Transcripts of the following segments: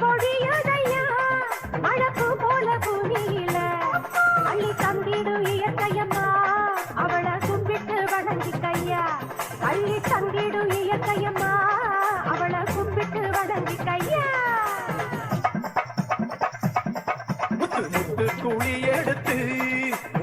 பொழியதையா அழகு போல புவியில. அள்ளி தந்திடும் இயற்கையம்மா. அவளை கும்பிட்டு வணங்கிக்கையா அள்ளி தந்திடும் இயற்கையம்மா. அவளை கும்பிட்டு வணங்கிக்கையா முத்து முத்து துளி எடுத்து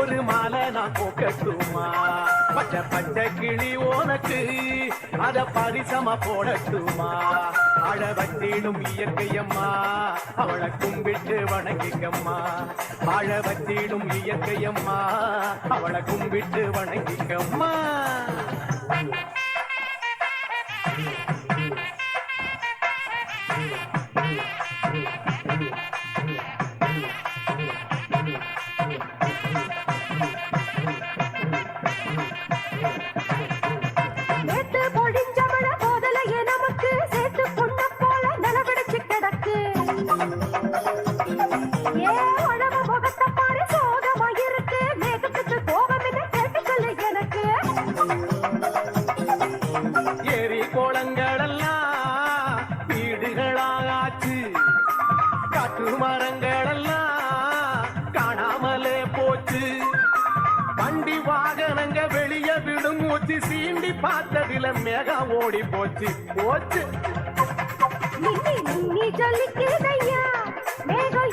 ஒரு மாலை நான் போக்கட்டுமா? பச்சை பச்சை கிளி உனக்கு அத பரிசமா போடட்டுமா? அழ வத்திடும் இயற்கையம்மா. அவளை கும்பிட்டு வணங்கிக்கம்மா. வாழ வத்திடும் இயற்கையம்மா. அவளை கும்பிட்டு வணங்கிக்கம்மா. Thank you. வீடுகளாச்சு காட்டு மரங்களெல்லாம் காணாமலே போச்சு. வண்டி வாகனங்க வெளிய விடும் ஊத்தி சீண்டி பார்த்ததில மேகம் ஓடி போச்சு. போச்சு. நின்னி ஜொலிக்குதையா மேகம்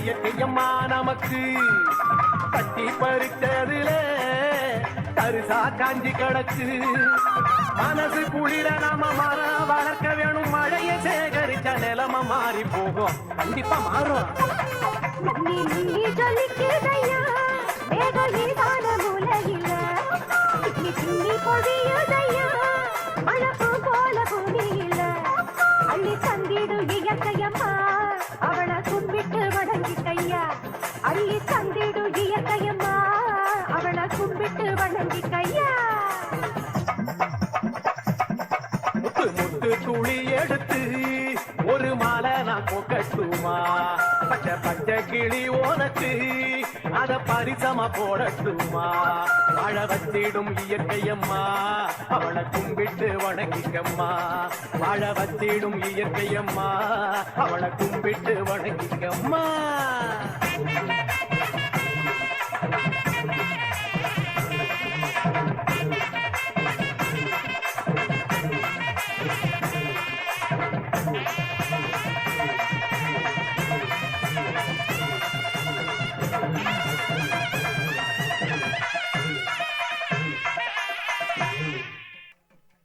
இயற்கையம்மா நமக்கு. கட்டி பறித்ததுல தரிசா காஞ்சி கிடக்கு. மனசு குளிர நாம மரம் வளர்க்க வேணும். மழையை சேகரிச்ச நிலம மாறி போகும். கண்டிப்பா மாறும். நின்னி ஜொலிக்குதையா? அள்ளி தந்திடு இயற்கையம்மா. அவளை கும்பிட்டு வணங்கி கையா. முத்து முத்து துளி எடுத்து ஒரு மாலை நான் போக்கட்டுமா? பச்சை பச்சை கிளி ஓனத்து அத பரிசமா போடட்டுமா? வாழ வத்திடும் இயற்கையம்மா அவளை கும்பிட்டு வணங்கிக்கம்மா. வாழ வத்திடும் இயற்கையம்மா அவளை கும்பிட்டு வணங்கிக்கம்மா.